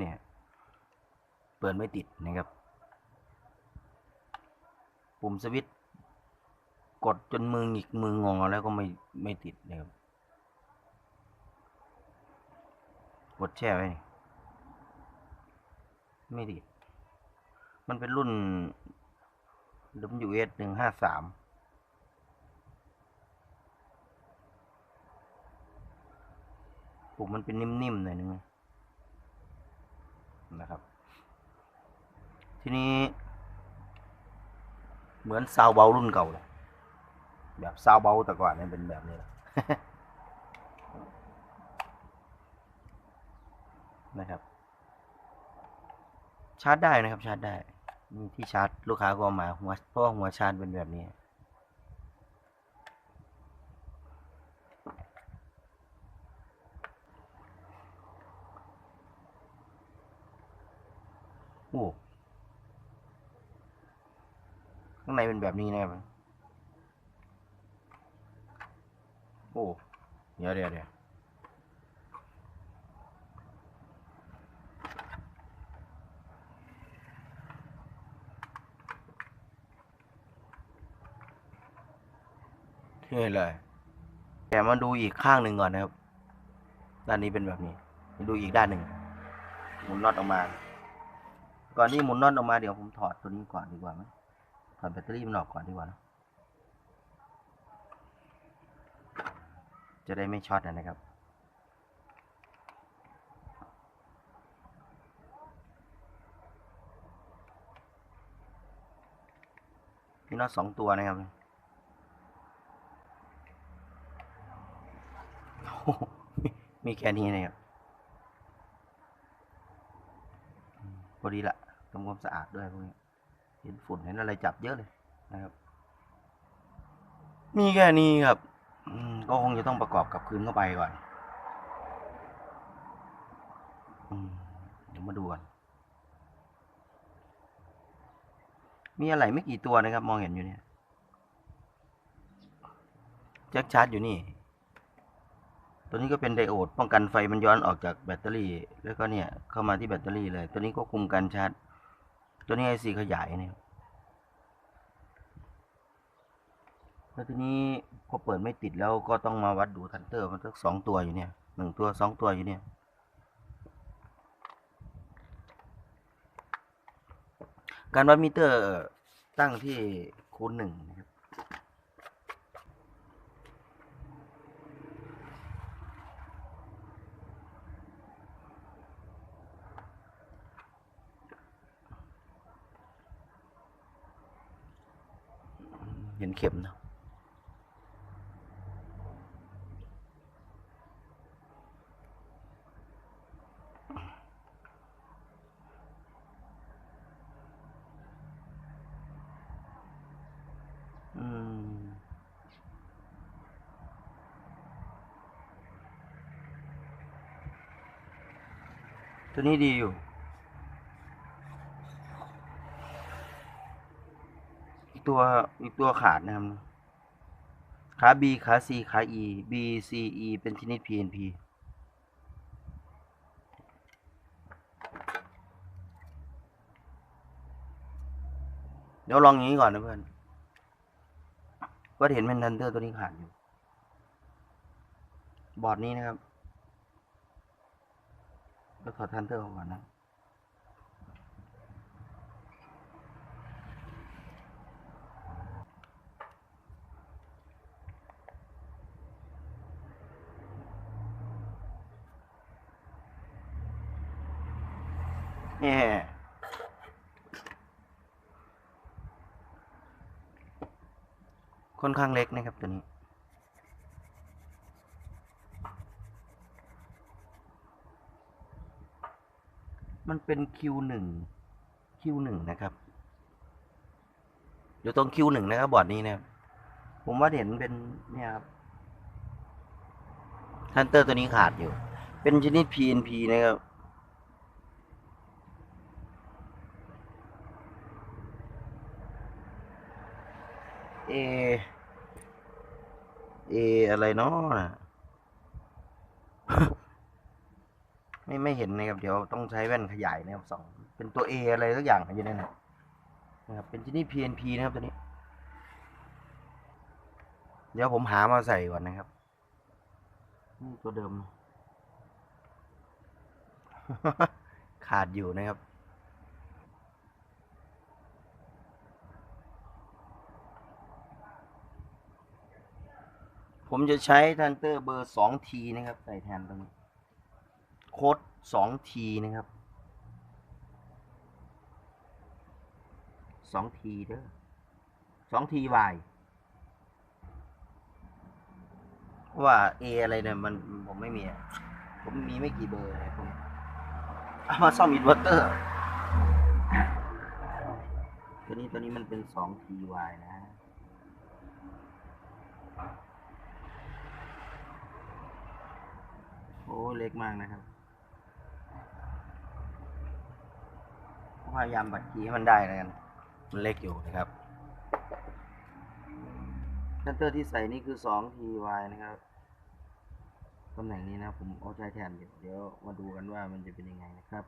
เนี่ยเปิดไม่ติดนะครับ ปุ่มสวิตช์กดจนมือหงิกมืองอแล้วก็ไม่ไม่ติดนะครับกดแช่ไว้ไม่ติด มันเป็นรุ่น WS หนึ่งห้าสามปุ่มมันเป็นนิ่มๆหน่อยนึง นะครับ ทีนี้ เหมือนซาวเบารุ่นเก่าเลยแบบซาวเบาแต่ก่อนเนี่ยเป็นแบบนี้นะครับ ชาร์จได้นะครับชาร์จได้มีที่ชาร์จลูกค้าก็มาหัวเพราะว่าหัวชาร์จเป็นแบบนี้ โอ้ข้างในเป็นแบบนี้นะครับโอ้เดี๋ยวเดี๋ยวเดี๋ยวเท่เลย แต่มาดูอีกข้างหนึ่งก่อนนะครับ ด้านนี้เป็นแบบนี้มาดูอีกด้านหนึ่งหมุนน็อตออกมา ก่อนที่หมุนน็อตออกมาเดี๋ยวผมถอดตัวนี้ก่อนดีกว่าไหมถอดแบตเตอรี่มันออกก่อนดีกว่านะจะได้ไม่ช็อตนะครับ มีน็อตสองตัวนะครับโอ้โหมีแค่นี้นะครับพอดีละ ทำความสะอาดด้วยพวกนี้เห็นฝุ่นเห็นอะไรจับเยอะเลยนะครับ มีแค่นี้ครับก็คงจะต้องประกอบกับคืนเข้าไปก่อนเดี๋ยวมาดูก่อนมีอะไรไม่กี่ตัวนะครับ มองเห็นอยู่เนี่ยแจ็คชาร์จอยู่นี่ ตัวนี้ก็เป็นไดโอดป้องกันไฟมันย้อนออกจากแบตเตอรี่ แล้วก็เนี่ยเข้ามาที่แบตเตอรี่เลย ตัวนี้ก็คุมการชาร์จ ตัวนี้ไอซีขยายเนี่ยแล้วทีนี้พอเปิดไม่ติดแล้วก็ต้องมาวัดดูทันเตอร์มันสักสองตัวอยู่เนี่ยหนึ่งตัวสองตัวอยู่เนี่ยการวัดมิเตอร์ตั้งที่คูณหนึ่งนะครับ เห็นเข็มนะอืมตัวนี้ดีอยู่ อีก ตัวอีกตัวขาดนะครับขา B ขา C ขา E B C E เป็นชนิด PNP เดี๋ยวลองอย่างนี้ก่อนนะเพื่อน ก็เห็นเป็นทันเตอร์ตัวนี้ขาดอยู่ บอร์ดนี้นะครับก็ถอดทันเตอร์ออกก่อนนะ เนี่ย ค่อนข้างเล็กนะครับตัวนี้ มันเป็น Q1 Q1 นะครับ อยู่ตรง Q1 นะครับบอร์ดนี้นะครับผมว่าเห็นเป็นเนี่ยครับทันเตอร์ตัวนี้ขาดอยู่ เป็นชนิด PNP นะครับ เอ เออะไรเนาะไม่ไม่เห็นนะครับ เดี๋ยวต้องใช้แว่นขยายนะครับสองเป็นตัว A อะไรสักอย่างอยู่นั่นนะนะครับเป็นที่นี่ PNP นะครับตัวนี้ เดี๋ยวผมหามาใส่ก่อนนะครับนี่ตัวเดิม ขาดอยู่นะครับ ผมจะใช้ทันเตอร์เบอร์สองทีนะครับ ใส่แทนตรงนี้ โค้ดสองทีนะครับสองทีเด้อสองทีวายว่าเออะไรเนี่ยมันผมไม่มี ผมมีไม่กี่เบอร์เลยผมเอามาซ่อมอินเวอร์เตอร์ตัวนี้ตัวนี้มันเป็นสองทีวายนะ โอ้เล็กมากนะครับพยายามบัดกี้ให้มันได้แล้วกันมันเล็กอยู่นะครับชัตเตอร์ที่ใส่นี่คือ2 TY นะครับตำแหน่งนี้นะผมเอาใช้แทนเดี๋ยวเดี๋ยวมาดูกันว่ามันจะเป็นยังไงนะครับ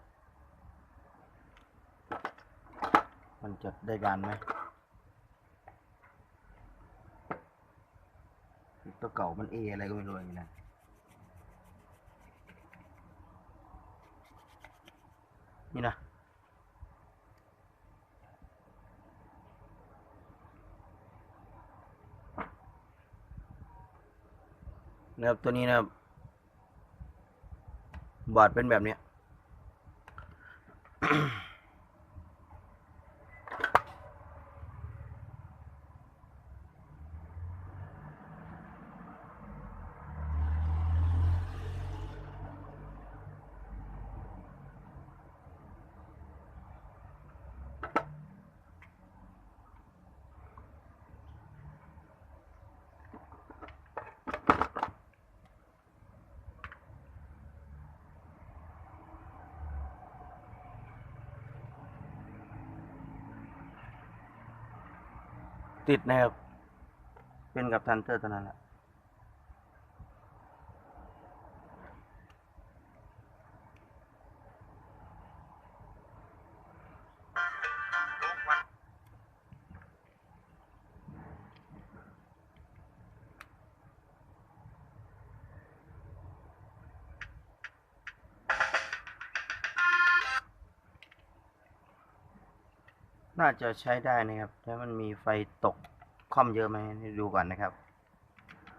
มันจะได้การไหมตัวเก่ามันเออะไรก็ไม่รู้อย่างนี้นะ นี่นะนะครับตัวนี้นะครับบอดเป็นแบบเนี้ย ติดนะครับ เป็นกับทันเตอร์ตัวนั้นแหละ น่าจะใช้ได้นะครับถ้ามันมีไฟตกค่อมเยอะไหมให้ดูก่อนนะครับ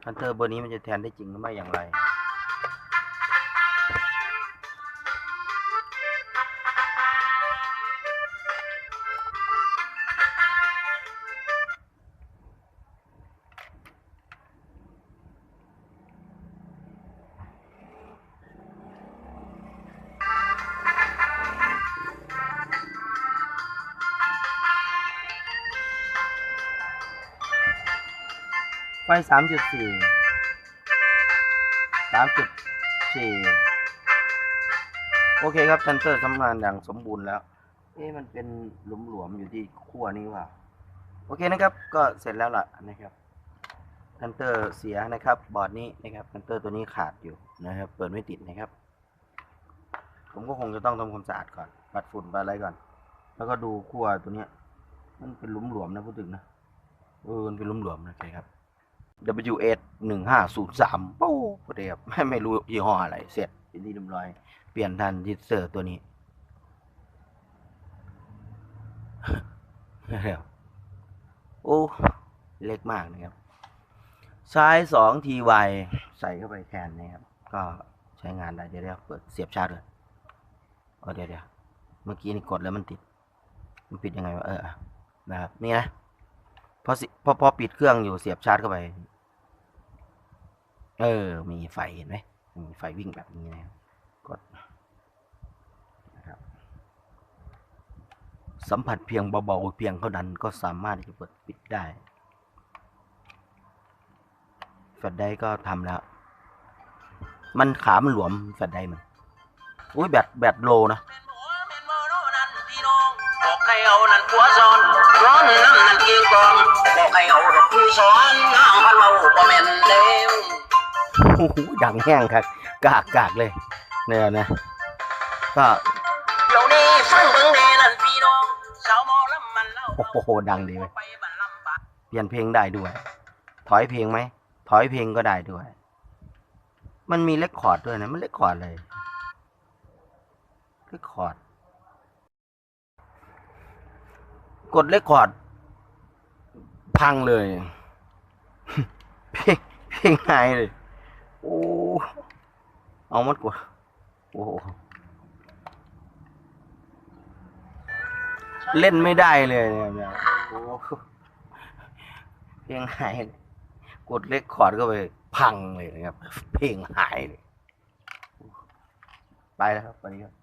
ฮันเตอร์เบอร์นี้มันจะแทนได้จริงหรือไม่อย่างไร ไฟสามจุดสี่สามจุดสี่โอเคครับทันเตอร์ทำงานอย่างสมบูรณ์แล้ว เอ๊ะมันเป็นหลวมๆอยู่ที่ขั้วนี้ว่าโอเคนะครับ ก็เสร็จแล้วล่ะนะครับทันเตอร์เสียนะครับ บอร์ดนี้นะครับทันเตอร์ตัวนี้ขาดอยู่นะครับ เปิดไม่ติดนะครับ ผมก็คงจะต้องทำความสะอาดก่อนปัดฝุ่นปัดอะไรก่อน แล้วก็ดูขั้วตัวเนี้ย มันเป็นหลุมๆนะพูดถึงนะเออมันเป็นหลุมๆนะโอเคครับ WS หนึ่งห้าศูนย์สามปู๊พอดีครับไม่ไม่รู้ยี่ห้ออะไร เสร็จเป็นที่เรียบร้อย เปลี่ยนทันทิสเซอร์ตัวนี้นะครับโอ้ เล็กมากนะครับ ซ้ายสอง TY ใส่เข้าไปแทนนะครับ ก็ใช้งานได้เดี๋ยวเดี๋ยวเปิดเสียบชาร์จเลยเอาเดี๋ยวเดี๋ยวเมื่อกี้นี่กดแล้วมันติด มันปิดยังไงวะเออ นะครับ นี่นะ พอสิพอพอปิดเครื่องอยู่เสียบชาร์จเข้าไป เออ มีไฟเห็นไหมมีไฟวิ่งแบบนี้นะกดนะครับสัมผัสเพียงเบาๆเพียงเท่านั้นก็สามารถที่จะเปิดปิดได้แฟลชไดร์ก็ทำแล้ว มันขามันหลวมแฟลชไดร์มัน อุ้ยแบตแบตโลนะ เอานั่นผัวซ้อนร้อนน้ำนั่นเกียงกองบอกให้เอาดอกที่ซ้อนน้ำพันเราบ่แม่นเด้วโอ้โหดังแห้งครับกากกากเลยเนี่ยนะก็เดี๋ยวนี้ฟังเบิ่งแน่นั่นพี่น้องสาวหมอลำมันเล่าโอ้โหดังดีไหมไปบันลำบากเปลี่ยนเพลงได้ด้วย ถอยเพลงไหมถอยเพลงก็ได้ด้วย มันมีเลคคอร์ดด้วยนะมันเลคคอร์ดเลยเลคคอร์ด กดเลคคอร์ด พังเลย เพลงเพลงหายเลย โอ้ เอามัดกว่า โอ้เล่นไม่ได้เลยเนี่ยเนี่ยโอ้เพลงหายเลยกดเลคคอร์ดก็ไป พังเลยนะครับ เพลงหายเลย ไปแล้วครับวันนี้ครับ